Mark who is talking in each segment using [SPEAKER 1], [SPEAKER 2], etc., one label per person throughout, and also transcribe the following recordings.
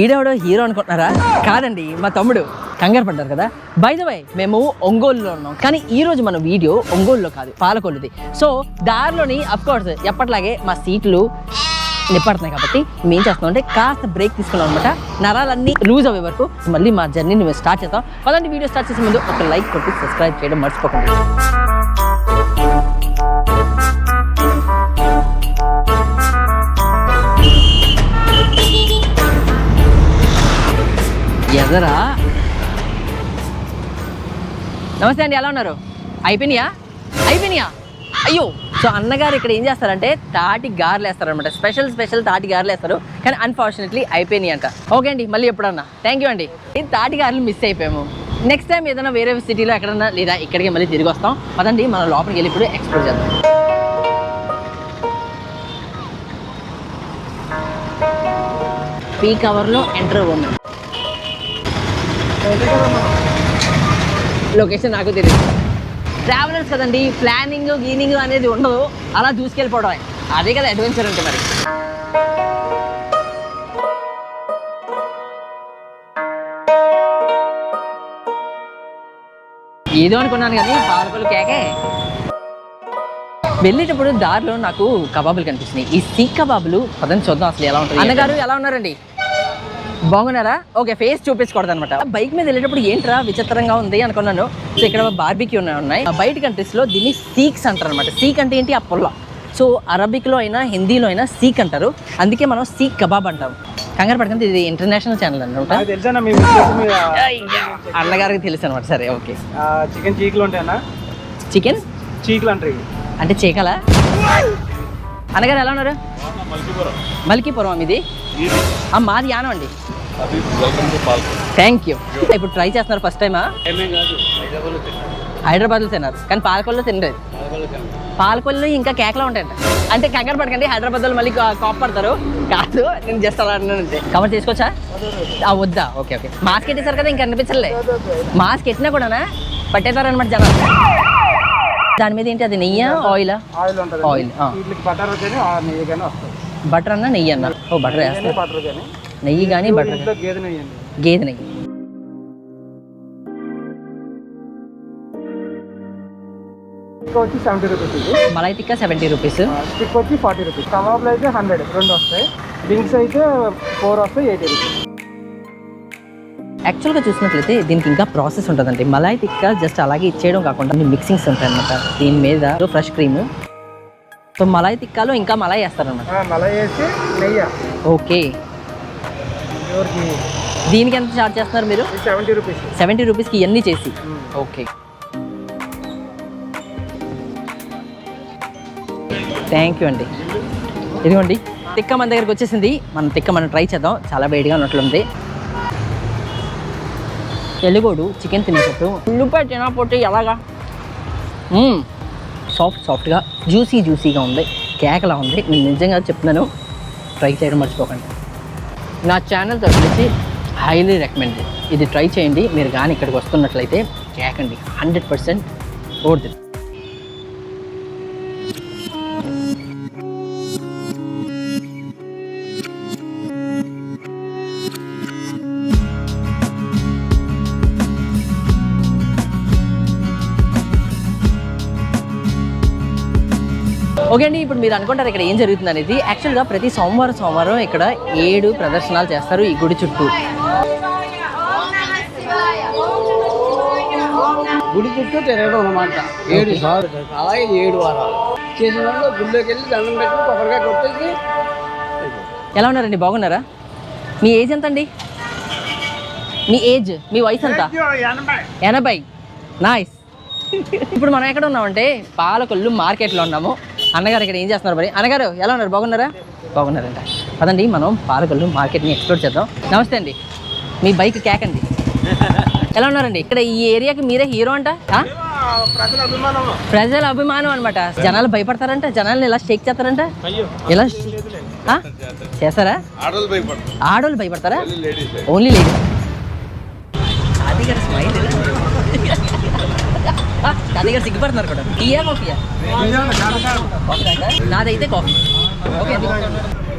[SPEAKER 1] ఈడెవడో హీరో అనుకుంటున్నారా? కాదండి మా తమ్ముడు కంగారు పడ్డారు కదా. బై ద వై మేము ఒంగోలులో ఉన్నాం. కానీ ఈ రోజు మన వీడియో ఒంగోలులో కాదు పాలకొల్లుది. సో దారిలోని అఫ్కోర్స్ ఎప్పట్లాగే ఎప్పటిలాగే మా సీట్లు నిప్పడుతున్నాయి కాబట్టి మేము చేస్తాం అంటే కాస్త బ్రేక్ తీసుకున్నాం అనమాట నరాలన్నీ లూజ్ అయ్యే వరకు మళ్ళీ మా జర్నీని మేము స్టార్ట్ చేస్తాం అలాంటి వీడియో స్టార్ట్ చేసే ముందు ఒక లైక్ కొట్టి సబ్స్క్రైబ్ చేయడం మర్చిపోకండి. ఎదరా? నమస్తే అండి ఎలా ఉన్నారు? అయిపోయినాయా? అయిపోయినాయా? అయ్యో! సో అన్నగారు ఇక్కడ ఏం చేస్తారంటే తాటి గారెలు వేస్తారనమాట స్పెషల్ స్పెషల్ తాటి గారెలు వేస్తారు. కానీ అన్ఫార్చునేట్లీ అయిపోయినాయి అంట ఓకే అండి మళ్ళీ ఎప్పుడన్నా. థ్యాంక్ యూ అండి. ఈ తాటి గారెలు మిస్ అయిపోయాము. నెక్స్ట్ టైం ఏదైనా వేరే సిటీలో ఎక్కడన్నా లేదా ఇక్కడికి మళ్ళీ తిరిగి వస్తాం. పదండి మనం లోపలికి వెళ్ళి ఇప్పుడు ఎక్స్ప్లోర్ చేద్దాం. పీ కవర్లో ఎంటర్ అవ్వము లొకేషన్ నాకు తెలియదు ట్రావెలర్స్ కదండి ప్లానింగ్ గీనింగ్ అనేది ఉండదు. అలా దూసుకెళ్ళిపోవడమే. అదే కదా అడ్వెంచర్ అంటే మరి. ఏదో అనుకున్నాను కానీ పాలకొల్లు కేకే. వెళ్ళేటప్పుడు దారిలో నాకు కబాబులు కనిపిస్తున్నాయి. ఈ సీక్ కబాబులు పదండి చూద్దాం అసలు ఎలా ఉంటుంది అన్నగారు ఎలా ఉన్నారండి? బాగున్నారా? ఓకే ఫేస్ చూపించకూడదు అనమాట బైక్ మీద వెళ్ళేటప్పుడు ఏంట్రా విచిత్రంగా ఉంది అనుకున్నాను. సో ఇక్కడ బార్బీకి ఉన్నాయి. బయట కంట్రీస్లో దీన్ని సీక్స్ అంటారు అనమాట సీక్ అంటే ఏంటి? ఆ పుల్ల. సో అరబిక్లో అయినా హిందీలో అయినా సీక్ అంటారు. అందుకే మనం సీక్ కబాబ్ అంటాం. కంగారు పడకండి ఇది ఇంటర్నేషనల్ ఛానల్ అనమాట అన్నగారికి తెలుసు అనమాట సరే ఓకే.
[SPEAKER 2] చికెన్ చీకులు ఉంటాయన్నా?
[SPEAKER 1] చికెన్
[SPEAKER 2] చీకులు అంటారు
[SPEAKER 1] అంటే చీకలా? అన్నగారు ఎలా ఉన్నారు? మల్కీపురం. ఇది. ఆ, మాది యానం అండి. థ్యాంక్ యూ ఇప్పుడు ట్రై చేస్తున్నారు ఫస్ట్ టైమా హైదరాబాద్లో తిన్నారు. కానీ పాలకొల్లో తినలేదు. పాలకొల్లు ఇంకా కేకలో ఉంటాయంట. అంటే కంగారు పడకండి హైదరాబాద్లో మళ్ళీ కా- కాప్ పడతారు. కాదు నేను జస్ట్ అలా అంతే. కవర్ చేసుకోవచ్చా ఆ, వద్దా? ఓకే ఓకే మాస్క్ ఎట్టేసారు కదా ఇంకా అనిపించలే మాస్క్ ఎట్టినా కూడానా? పట్టేతారనమాట జనం దాని మీద ఏంటి అది నెయ్యా ఆయిలా?
[SPEAKER 2] ఆయిల్ ఉంటుంది.
[SPEAKER 1] ఆయిల్ ఆ.
[SPEAKER 2] వీటికి బటర్ కానీ ఆ నెయ్యి కానీ వస్తుంది.
[SPEAKER 1] బటర్ అన్న నెయ్యి అన్న. ఓ బటర్ వేస్తా
[SPEAKER 2] బటర్ కానీ.
[SPEAKER 1] నెయ్యి కానీ బటర్
[SPEAKER 2] గేదె నెయ్యి వచ్చి seventy rupees
[SPEAKER 1] malai tikka seventy rupees
[SPEAKER 2] stick వచ్చి ఫార్టీ రూపీస్ కబాబ్లు అయితే హండ్రెడ్ రెండు వస్తాయి. డ్రింక్స్ అయితే ఫోర్ వస్తాయి ఎయిటీ రూపీస్
[SPEAKER 1] యాక్చువల్గా చూసినట్లయితే దీనికి ఇంకా ప్రాసెస్ ఉంటుందండి. మలాయ్ టిక్కా జస్ట్ అలాగే ఇచ్చేయడం కాకుండా మిక్సింగ్స్ ఉంటాయి అనమాట దీని మీద ఫ్రెష్ క్రీమ్ సో మలాయ్ టిక్కాలో ఇంకా మలాయ్ వేస్తారనమాట
[SPEAKER 2] మళ్ళీ వేసి నెయ్యి
[SPEAKER 1] ఓకే
[SPEAKER 2] ఎవరికి?
[SPEAKER 1] దీనికి ఎంత చార్జ్ చేస్తున్నారు మీరు?
[SPEAKER 2] సెవెంటీ రూపీస్
[SPEAKER 1] సెవెంటీ రూపీస్కి ఇవన్నీ చేసి. ఓకే థ్యాంక్ యూ అండి. ఇదిగోండి తిక్క మన దగ్గరికి వచ్చేసింది. మన తిక్క మనం ట్రై చేద్దాం. చాలా వేడిగా ఉన్నట్లుంది. తెలుగోడు చికెన్ తినేటప్పుడు ఉల్లిపాయ తినకపోతే ఎలాగా? సాఫ్ట్ సాఫ్ట్గా జ్యూసీ జ్యూసీగా ఉంది. కేకలా ఉంది. నేను నిజంగా చెప్తున్నాను. ట్రై చేయడం మర్చిపోకండి. నా ఛానల్ వచ్చేసి హైలీ రికమెండెడ్ ఇది ట్రై చేయండి. మీరు కానీ ఇక్కడికి వస్తున్నట్లయితే కేకండి. హండ్రెడ్ పర్సెంట్ ఓర్ది ఓకే అండి ఇప్పుడు మీరు అనుకుంటారు ఇక్కడ ఏం జరుగుతుంది అనేది. యాక్చువల్గా ప్రతి సోమవారం సోమవారం ఇక్కడ ఏడు ప్రదర్శనలు చేస్తారు ఈ గుడి చుట్టూ.
[SPEAKER 2] గుడి చుట్టూ తిరగడం అనమాట ఏడు సార్లు. అలాగే ఏడు వారాలు. చేసిన వాళ్ళు గుడిలోకి వెళ్ళి దండం పెట్టి కొబ్బరికాయ కొట్టేసి
[SPEAKER 1] ఎలా ఉన్నారండి? బాగున్నారా? మీ ఏజ్ ఎంత అండి మీ ఏజ్ మీ వయసు ఎంత? ఎనభై. నైస్ ఇప్పుడు మనం ఎక్కడ ఉన్నామంటే పాలకొల్లు మార్కెట్లో ఉన్నాము. అన్నగారు ఇక్కడ ఏం చేస్తున్నారు మరి? అన్నగారు ఎలా ఉన్నారు? బాగున్నారా? బాగున్నారంట. పదండి మనం పాలకొల్లు మార్కెట్ని ఎక్స్ప్లోర్ చేద్దాం. నమస్తే అండి. మీ బైక్ కేక్ అండి. ఎలా ఉన్నారండి? ఇక్కడ ఈ ఏరియాకి మీరే హీరో అంట? ఆ?
[SPEAKER 2] ప్రజల అభిమానం
[SPEAKER 1] ప్రజల అభిమానం అనమాట జనాలు భయపడతారంట? జనాల్ని ఇలా షేక్ చేస్తారంట? ఇలా ఆ? చేస్తారా?
[SPEAKER 3] ఆడవాళ్ళు భయపడతారు.
[SPEAKER 1] ఆడవాళ్ళు భయపడతారా?
[SPEAKER 3] లేడీస్
[SPEAKER 1] ఓన్లీ లేడీస్ అది గారు స్మైల్ గారు సిగ్గుపడుతున్నారు కూడా. టీయా కాఫీయా? నాదైతే కాఫీ ఓకే అండి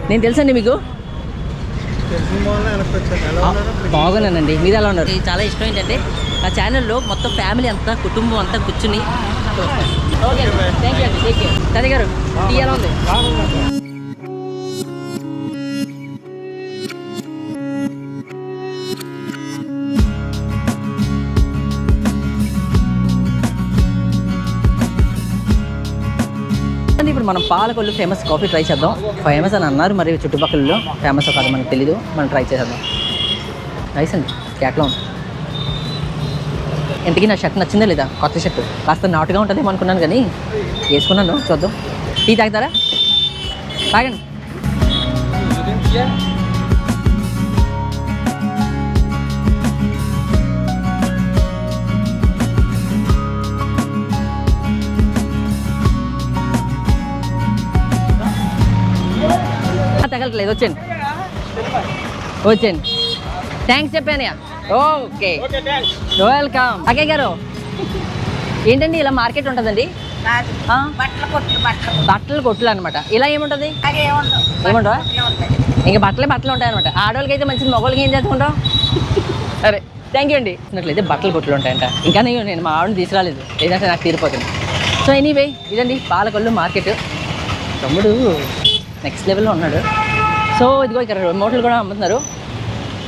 [SPEAKER 1] నేను తెలుసండి మీకు? బాగున్నానండి. మీరు ఎలా ఉన్నారు? చాలా ఇష్టం ఏంటంటే నా ఛానల్లో మొత్తం ఫ్యామిలీ అంతా కుటుంబం అంతా కూర్చుని ఓకే థ్యాంక్ యూ అండి కేర్ తాతయ్య గారు టీ ఎలా ఉంది? ఇప్పుడు మనం పాలకొల్లు ఫేమస్ కాఫీ ట్రై చేద్దాం. ఫేమస్ అని అన్నారు మరి చుట్టుపక్కలలో ఫేమస్ కాదు మనకు తెలీదు. మనం ట్రై చేద్దాం నైస్ అండి. క్యాట్లో ఉంది ఇంతకీ నా షర్ట్ నచ్చిందా లేదా? కొత్త షర్ట్ కాస్త నాటుగా ఉంటుంది అనుకున్నాను కానీ వేసుకున్నాను. చూద్దాం. టీ తాగుతారా? తాగండి. తగలట్లేదు వచ్చేయండి. వచ్చేయండి. థ్యాంక్స్ చెప్పాను ఓకే. వెల్కమ్ అకే గారు ఏంటండి ఇలా మార్కెట్ ఉంటుందండి?
[SPEAKER 3] బట్టల కొట్లు
[SPEAKER 1] అనమాట ఇలా ఏముంటుంది?
[SPEAKER 3] ఉంటాయి.
[SPEAKER 1] ఇంకా బట్టలే బట్టలు ఉంటాయి అనమాట ఆడవాళ్ళకి అయితే మంచిది మగవాళ్ళకి ఏం చేసుకుంటాం సరే థ్యాంక్ యూ అండి. చూసినట్లయితే బట్టలు కొట్లు ఉంటాయంట. ఇంకా నేను నేను మా ఆవిడని తీసుకురాలేదు. లేదంటే నాకు తీరిపోతుంది. సో ఎనీవే ఇదండి పాలకొల్లు మార్కెట్. తమ్ముడు నెక్స్ట్ లెవెల్లో ఉన్నాడు. సో ఇదిగో ఇక్కడ రిమోట్లు కూడా అమ్ముతున్నారు.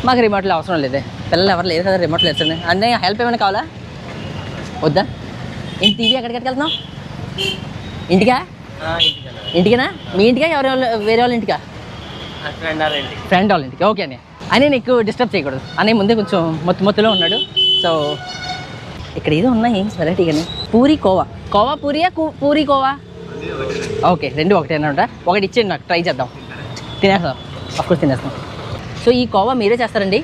[SPEAKER 1] మాకు రిమోట్లు అవసరం లేదే. పిల్లలు ఎవరు లేరు కదా రిమోట్లు వేస్తుంది అంటే హెల్ప్ ఏమైనా కావాలా? వద్దా? ఏంటి టీవీ ఎక్కడికి వెళ్తున్నావు ఇంటికా? ఇంటికేనా? మీ ఇంటికా ఎవరి వాళ్ళ వేరే వాళ్ళ ఇంటికా? ఫ్రెండ్ వాళ్ళ ఇంటికి. ఓకే అని అని నీకు డిస్టర్బ్ చేయకూడదు. అనే ముందే కొంచెం మొత్తం మొత్తులో ఉన్నాడు. సో ఇక్కడ ఏదో ఉన్నాయి వెరైటీగానే పూరి కోవా. కోవా పూరియా పూరి కోవా? ఓకే రెండు ఒకటే అనమాట ఒకటి ఇచ్చేయండి నాకు. ట్రై చేద్దాం. తినేస్తాం. అఫ్కోర్స్ తినేస్తాం. సో ఈ కోవా మీరే చేస్తారండి?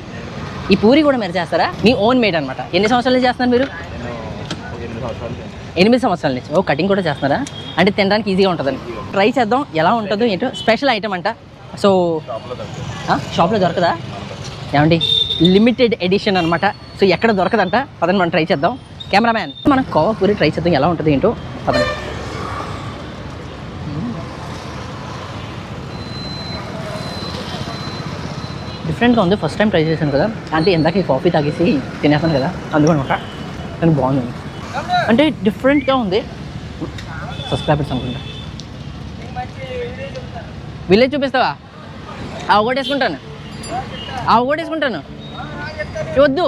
[SPEAKER 1] ఈ పూరి కూడా మీరు చేస్తారా? మీ ఓన్ మేడ్ అనమాట ఎన్ని సంవత్సరాల నుంచి చేస్తున్నారు మీరు? ఎనిమిది సంవత్సరాల నుంచి. ఓ కటింగ్ కూడా చేస్తున్నారా? అంటే తినడానికి ఈజీగా ఉంటుందని. ట్రై చేద్దాం. ఎలా ఉంటుందో ఏంటో. స్పెషల్ ఐటమ్ అంట. సో షాప్లో దొరకదా? ఏమండి? లిమిటెడ్ ఎడిషన్ అనమాట సో ఎక్కడ దొరకదంట? పదండి మనం ట్రై చేద్దాం. కెమెరామ్యాన్ మనం కోవా పూరి ట్రై చేద్దాం. ఎలా ఉంటుంది ఏంటో. పదండి. డిఫరెంట్గా ఉంది. ఫస్ట్ టైం ట్రై చేశాను కదా. అంటే ఇందాక కాఫీ తాగేసి తినేస్తాను కదా. అందుకనమాట కానీ బాగుంది. అంటే డిఫరెంట్గా ఉంది. సబ్స్క్రైబర్స్ అనుకుంటా. విలేజ్ చూపిస్తావా? అవి కూడా వేసుకుంటాను. అవి కూడా వేసుకుంటాను. వద్దు.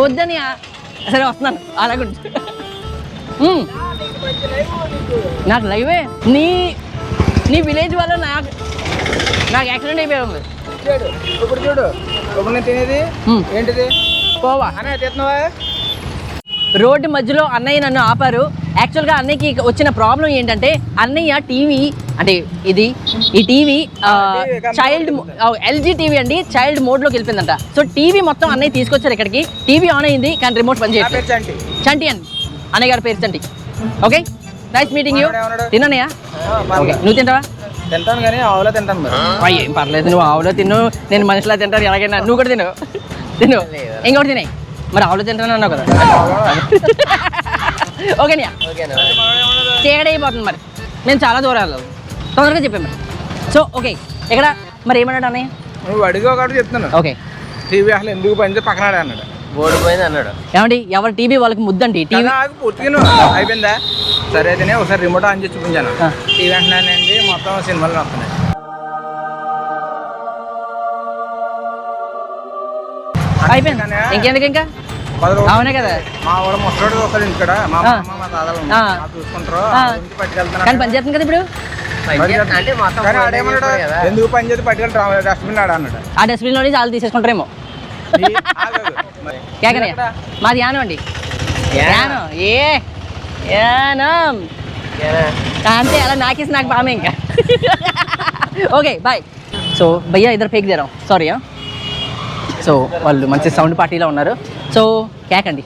[SPEAKER 1] వద్దని సరే వస్తున్నాను. అలాగే నాకు లైవే. నీ నీ విలేజ్ వల్ల నాకు నాకు యాక్సిడెంట్ అయిపోయి ఉంది
[SPEAKER 2] చూడు ఇప్పుడు చూడు. ఇప్పుడు నేను తినేది. ఏంటిది? అనే
[SPEAKER 1] రోడ్డు మధ్యలో అన్నయ్య నన్ను ఆపారు. యాక్చువల్గా అన్నయ్యకి వచ్చిన ప్రాబ్లం ఏంటంటే అన్నయ్య టీవీ అంటే ఇది ఈ టీవీ చైల్డ్ ఎల్జీ టీవీ అండి చైల్డ్ మోడ్లోకి వెళ్ళిపోయిందంట. సో టీవీ మొత్తం అన్నయ్య తీసుకొచ్చారు ఇక్కడికి. టీవీ ఆన్ అయింది కానీ రిమోట్ పని
[SPEAKER 2] నా
[SPEAKER 1] చేయట్లేదు
[SPEAKER 2] పేరు చంటి.
[SPEAKER 1] అని అన్నయ్య గారి పేరు Chanti. Okay nice meeting you? తిన్నయ్యా okay నువ్వు తింటావా?
[SPEAKER 2] తింటాను కానీ ఆవులో తింటాను మరి.
[SPEAKER 1] అయ్యి ఏం పర్లేదు నువ్వు ఆవులో తిను. నేను మనిషిలా తింటాను ఎలాగైనా. నువ్వు కూడా తిను. తిను. ఇంకోటి తినే మరి ఆవులో తింటాను అన్నావు కదా. ఓకేనా చీకటి అయిపోతుంది మరి. నేను చాలా దూరం వెళ్ళాలి తొందరగా చెప్పాను మరి. సో ఓకే ఇక్కడ మరి ఏమన్నాడు అన్నయ్య?
[SPEAKER 2] నువ్వు అడిగి ఒకటి చెప్తున్నాను.
[SPEAKER 1] ఓకే
[SPEAKER 2] టీవీ అసలు ఎందుకు పనిచేసి పక్కన అన్నాడు. ఓడిపోయింది అన్నాడు.
[SPEAKER 1] ఏమండి ఎవరి టీవీ వాళ్ళకి ముద్దండి? టీవీ
[SPEAKER 2] పూర్తిగా అయిపోయిందా? సరే అయితేనే ఒకసారి రిమోట్ ఆన్ చేసి చూపించాను.
[SPEAKER 1] ఆ.
[SPEAKER 2] టీవీ అంటున్నానండి మొత్తం సినిమాలు వస్తున్నాయి
[SPEAKER 1] అయిపోయింది. ఇంకెందుకు ఇంకా? అవునే కదా.
[SPEAKER 2] మా వాడు ముసలోడు వస్తాడు ఇక్కడ. మా
[SPEAKER 1] ఆ.
[SPEAKER 2] అమ్మ మా తాతలు
[SPEAKER 1] ఆ.
[SPEAKER 2] చూసుకుంటారు.
[SPEAKER 1] కానీ పని చేస్తుంది కదా ఇప్పుడు?
[SPEAKER 2] ఎందుకు పని చేసి పట్టుకెళ్తాం డస్ట్బిన్ ఆడ అన్నాడు.
[SPEAKER 1] ఆ డస్ట్బిన్లో నుంచి వాళ్ళు తీసేసుకుంటారేమో.
[SPEAKER 2] ఈ-.
[SPEAKER 1] కేకనే? మాది యానం అండి. యానం. ఏ? యానం అంతే అలా నాకేసి నాకు బామే ఇంకా. Okay bye. సో భయ్యా ఇద్దరు ఫేక్ తీరాం సారీ సో వాళ్ళు మంచి సౌండ్ పార్టీలో ఉన్నారు. సో కేకండి.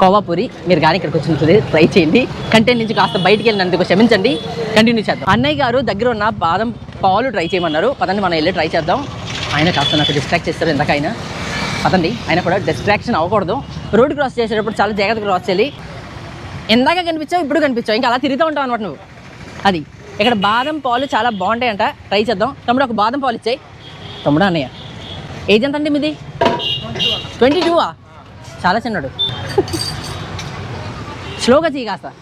[SPEAKER 1] కోవాపూరి మీరు కానీ ఇక్కడికి వచ్చినట్లయితే ట్రై చేయండి. కంటెంట్ నుంచి కాస్త బయటికి వెళ్ళినందుకు క్షమించండి. కంటిన్యూ చేద్దాం. అన్నయ్య గారు దగ్గర ఉన్న బాదం పాలు ట్రై చేయమన్నారు. పదండి మనం వెళ్ళి ట్రై చేద్దాం. ఆయన కాస్త నాకు డిస్ట్రాక్ట్ చేస్తారు ఇందాక ఆయన పదండి ఆయన కూడా డిస్ట్రాక్షన్ అవ్వకూడదు. రోడ్ క్రాస్ చేసేటప్పుడు చాలా జాగ్రత్తగా క్రాస్ చేయాలి. ఇందాక కనిపించావు ఇప్పుడు కనిపించావు. ఇంకా అలా తిరుగుతూ ఉంటావు అనమాట నువ్వు. అది. ఇక్కడ బాదం పాలు చాలా బాగుంటాయంట. ట్రై చేద్దాం. తమ్ముడు ఒక బాదం పాలు ఇచ్చాయి. తమ్ముడు అన్నయ్య. ఏజ్ ఎంత అండి మీది? ట్వంటీ టూవా చాలా చిన్నడు. స్లోగా చేయి కాస్త.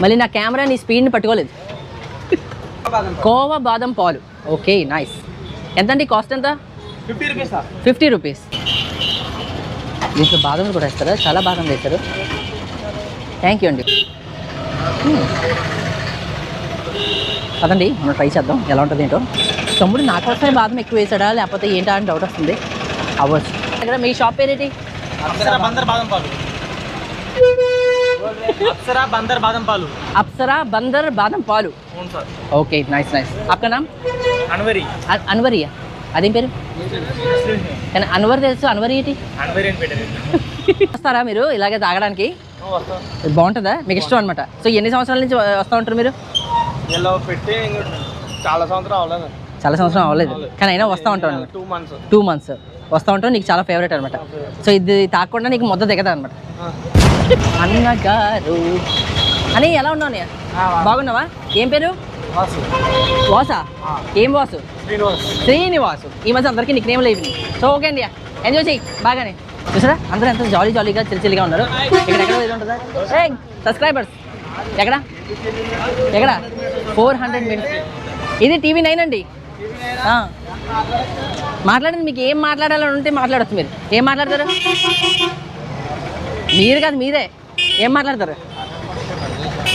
[SPEAKER 1] మళ్ళీ నా కెమెరా నీ స్పీడ్ని పట్టుకోలేదు. కోవా బాదం పాలు. ఓకే నైస్ ఎంత అండి కాస్ట్ ఎంత?
[SPEAKER 2] Fifty rupees
[SPEAKER 1] fifty rupees. దీంట్లో బాదం కూడా వేస్తారా? చాలా బాదం వేస్తారు థ్యాంక్ యూ అండి. Hmm. అదండి మనం ట్రై చేద్దాం. ఎలా ఉంటుంది ఏంటో తమ్ముడు నా కోసమే బాదం ఎక్కువ వేసాడా లేకపోతే ఏంటా అని డౌట్ వస్తుంది. అవ్వచ్చు. ఇక్కడ మీ షాప్ పేరేంటి?
[SPEAKER 2] అప్సరా బందర్ బాదం పాలు. అప్సరా బందర్ బాదం పాలు.
[SPEAKER 1] ఓకే నైస్ నైస్ అక్కనా
[SPEAKER 2] అన్వరి.
[SPEAKER 1] అన్వరియా? అదేం పేరు? కానీ అన్వర్ తెలుసు? అన్వరి ఏంటి? వస్తారా మీరు ఇలాగే తాగడానికి? బాగుంటుందా? మీకు ఇష్టం అనమాట సో ఎన్ని సంవత్సరాల నుంచి వస్తూ ఉంటారు మీరు?
[SPEAKER 2] ఇలా పెట్టి ఇంక చాలా సంవత్సరం అవ్వలేదు.
[SPEAKER 1] చాలా సంవత్సరం అవ్వలేదు. కానీ అయినా వస్తూ ఉంటాం అనమాట
[SPEAKER 2] టూ మంత్స్
[SPEAKER 1] టూ మంత్స్ వస్తూ ఉంటాం. నీకు చాలా ఫేవరెట్ అనమాట సో ఇది తాగకుండా నీకు ముద్ద దిగదు అనమాట అన్నగారు. అని ఎలా ఉన్నావు? బాగున్నావా? ఏం పేరు? వాసా. ఏం వాసు? శ్రీనివాసు. ఈ మధ్య అందరికీ నిక్ నేమ్ లేవు. సో ఓకే అండి ఎంజాయ్ చెయ్యి బాగానే. చూసారా? అందరూ ఎంత జాలీ జాలీగా చిల్చిల్లిగా ఉన్నారు. ఇక్కడ ఎక్కడ ఉంటుందా? సబ్స్క్రైబర్స్ ఎక్కడ? ఎక్కడ? ఫోర్ హండ్రెడ్ మినిట్స్ ఇది టీవీ నైన్ అండి. మాట్లాడండి మీకు ఏం మాట్లాడాలని ఉంటే మాట్లాడచ్చు మీరు. ఏం మాట్లాడతారు? మీరు కాదు మీరే. ఏం మాట్లాడతారు
[SPEAKER 2] మామూలుగా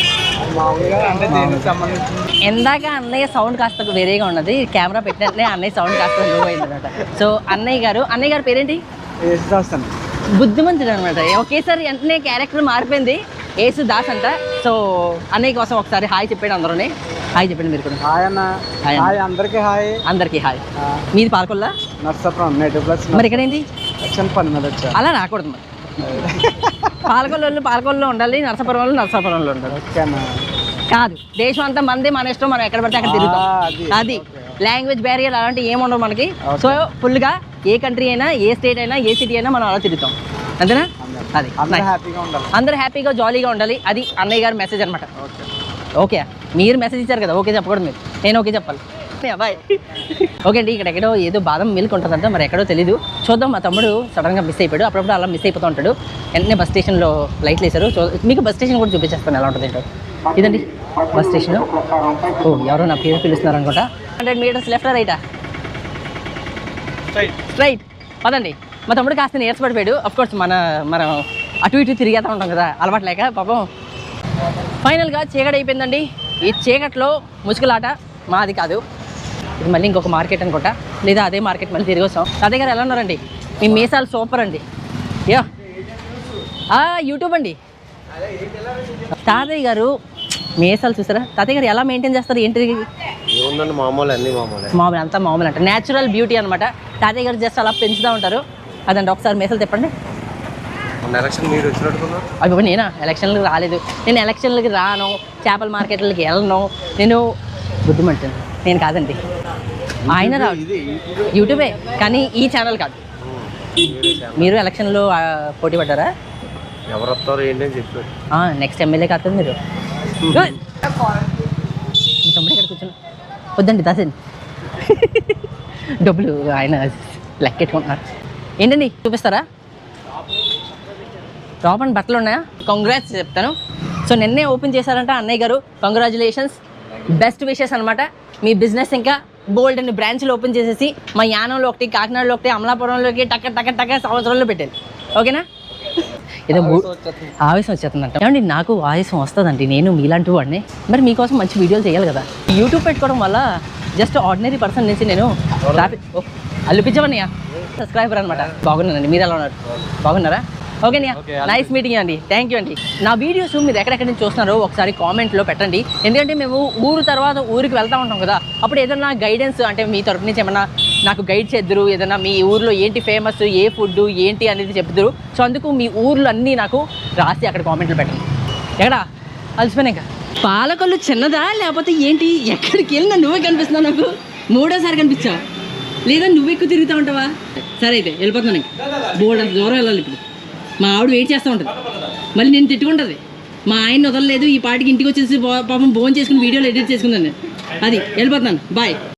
[SPEAKER 2] అంటే దేనికి సంబంధించి
[SPEAKER 1] ఎందాక అన్నయ్య సౌండ్ కాస్త వేరేగా ఉన్నది కెమెరా పెట్టినట్లే అన్నయ్య సౌండ్ కాస్త లో అయిందన్నమాట సో అన్నయ్య గారు అన్నయ్య గారి పేరేంటి? బుద్ధిమంతుడు అనమాట ఒకేసారి వెంటనే క్యారెక్టర్ మారిపోయింది ఏసు దాస్ అంట. సో అన్నయ్య కోసం ఒకసారి హాయ్ చెప్పండి అందరూనే. హాయ్ చెప్పండి మీరు కూడా.
[SPEAKER 2] హాయ్ అన్న.
[SPEAKER 1] హాయ్
[SPEAKER 2] అందరికీ హాయ్.
[SPEAKER 1] అందరికీ హాయ్. మీది పాలకొల్లా?
[SPEAKER 2] నర్సాపురం
[SPEAKER 1] మరి ఇక్కడ ఏంటి
[SPEAKER 2] పని మీద
[SPEAKER 1] అలా రాకూడదు మరి. పాలకొల్లు వాళ్ళు పాలకొల్లులో ఉండాలి నరసాపురం వాళ్ళు నరసాపురంలో ఉండాలి. కాదు దేశం అంతా మంది మన ఇష్టం మనం ఎక్కడ పడితే అక్కడ తిరుగుతాం.
[SPEAKER 2] అది.
[SPEAKER 1] లాంగ్వేజ్ బ్యారియర్ అలాంటి ఏమి ఉండవు మనకి. సో ఫుల్గా ఏ కంట్రీ అయినా ఏ స్టేట్ అయినా ఏ సిటీ అయినా మనం అలా తిరుగుతాం. అంతేనా? అది.
[SPEAKER 2] అందరూ. హ్యాపీగా
[SPEAKER 1] జాలీగా ఉండాలి. అది అన్నయ్య గారి మెసేజ్ అనమాట
[SPEAKER 2] ఓకే.
[SPEAKER 1] ఓకే మీరు మెసేజ్ ఇచ్చారు కదా ఓకే చెప్పకూడదు మీరు. నేను ఓకే చెప్పాలి. బాయ్. ఓకే అండి ఇక్కడ ఎక్కడో ఏదో బాదం మిల్క్ ఉంటుందంట మరి ఎక్కడో తెలీదు. చూద్దాం మా తమ్ముడు సడన్గా మిస్ అయిపోయాడు. అప్పుడప్పుడు అలా మిస్ అయిపోతూ ఉంటాడు. వెంటనే బస్ స్టేషన్లో లైట్లు వేశారు మీకు బస్ స్టేషన్ కూడా చూపించేస్తాను ఎలా ఉంటుంది ఏంటో. ఇదండి బస్ స్టేషన్ ఓ ఎవరో నా పేరు పిలుస్తున్నారు అనుకుంటా. హండ్రెడ్ మీటర్స్ లెఫ్ట్ రైటా స్ట్రైట్ పదండి. మా తమ్ముడు కాస్త నీరస పడిపోయాడు. అఫ్ కోర్స్ మన మనం అటు ఇటు తిరిగేస్తూ ఉంటాం కదా అలవాటు లేక పాపం. ఫైనల్గా చీకటి అయిపోయిందండి. ఈ చీకట్లో ముసుగులాట మాది కాదు. ఇది మళ్ళీ ఇంకొక మార్కెట్ అనుకుంటా. లేదా అదే మార్కెట్ మళ్ళీ తిరిగి వస్తాం. తాతయ్య గారు ఎలా ఉన్నారండి? మీ మీసాలు సూపర్ అండి. యా. యూట్యూబ్ అండి. తాతయ్య గారు మీసాలు చూసారా తాతయ్య గారు ఎలా మెయింటైన్ చేస్తారు? ఏంటి
[SPEAKER 4] ఏముందండి మామూలు అన్ని మామూలే.
[SPEAKER 1] మామూలు అంతా మామూలు అంట. న్యాచురల్ బ్యూటీ అనమాట తాతయ్య గారు జస్ట్ అలా పెంచుతూ ఉంటారు. అదండి ఒకసారి మీసాలు తిప్పండి.
[SPEAKER 4] ఎలక్షన్ మీరు వచ్చినట్టుకున్నారు
[SPEAKER 1] అవి నేనా? ఎలక్షన్లకు రాలేదు. నేను ఎలక్షన్లకి రాను చేపల మార్కెట్లకి వెళ్ళను. నేను బుద్ధిమంటాను నేను కాదండి. ఆయన రా యూట్యూబే. కానీ ఈ ఛానల్ కాదు. మీరు ఎలక్షన్లో పోటీ పడ్డారా?
[SPEAKER 4] ఎవరు వస్తారో ఏంటి అని చెప్పారు.
[SPEAKER 1] నెక్స్ట్ ఎమ్మెల్యే కాదు మీరు. మీ తమ్ముడు ఇక్కడ కూర్చొని వద్దండి దాసండి డబ్బులు ఆయన లెక్కెట్టుకుంటున్నారు. ఏంటండి చూపిస్తారా? టాప్ అండ్ బట్టలు ఉన్నాయా? కంగ్రాట్స్ చెప్తాను. సో నిన్నే ఓపెన్ చేశారంట అన్నయ్య గారు. కంగ్రాచులేషన్స్ బెస్ట్ విషెస్ అనమాట మీ బిజినెస్ ఇంకా బోల్డ్ అండ్ బ్రాంచ్లు ఓపెన్ చేసేసి మా యానంలో ఒకటి కాకినాడలో ఒకటి అమలాపురంలోకి టక్క టక్క టక్క సంవత్సరంలో పెట్టారు. ఓకేనా? ఏదో ఆవేశం వచ్చేస్తుందంట. ఏమండి నాకు ఆవేశం వస్తుందండి. నేను మీలాంటి వాడిని. మరి మీకోసం మంచి వీడియోలు చేయాలి కదా. యూట్యూబ్ పెట్టుకోవడం వల్ల జస్ట్ ఆర్డినరీ పర్సన్ నుంచి నేను ట్రాఫిక్ సబ్స్క్రైబర్ అనమాట బాగున్నానండి. మీరు ఎలా ఉన్నారు? బాగున్నారా? ఓకే నైస్ మీటింగ్ అండి. థ్యాంక్ యూ అండి. నా వీడియోస్ మీరు ఎక్కడెక్కడి నుంచి చూస్తున్నారో ఒకసారి కామెంట్లో పెట్టండి. ఎందుకంటే మేము ఊరు తర్వాత ఊరికి వెళ్తూ ఉంటాం కదా. అప్పుడు ఏదైనా గైడెన్స్ అంటే మీ తరపు నుంచి ఏమన్నా నాకు గైడ్ చేద్దరు ఏదైనా మీ ఊర్లో ఏంటి ఫేమస్ ఏ ఫుడ్ ఏంటి అనేది చెప్తారు సో అందుకు మీ ఊర్లో అన్నీ నాకు రాసి అక్కడ కామెంట్లు పెట్టండి. ఎక్కడ? అలసిపోయినా ఇంకా? పాలకొల్లు చిన్నదా? లేకపోతే ఏంటి? ఎక్కడికి వెళ్ళినా నువ్వే కనిపిస్తున్నావు నాకు. మూడోసారి కనిపించావు లేదా నువ్వు ఎక్కువ తిరుగుతూ ఉంటావా? సరే అయితే వెళ్ళిపోతున్నాను బోర్డు అంత దూరం వెళ్ళాలి ఇప్పుడు. మా ఆవిడ వెయిట్ చేస్తూ ఉంటుంది. మళ్ళీ నేను తిట్టుకుంటుంది మా ఆయన వదలలేదు ఈ పాటికి ఇంటికి వచ్చేసి పాపం ఫోన్ చేసుకుని వీడియోలు ఎడిట్ చేసుకుందాను అది వెళ్ళిపోతున్నాను. బాయ్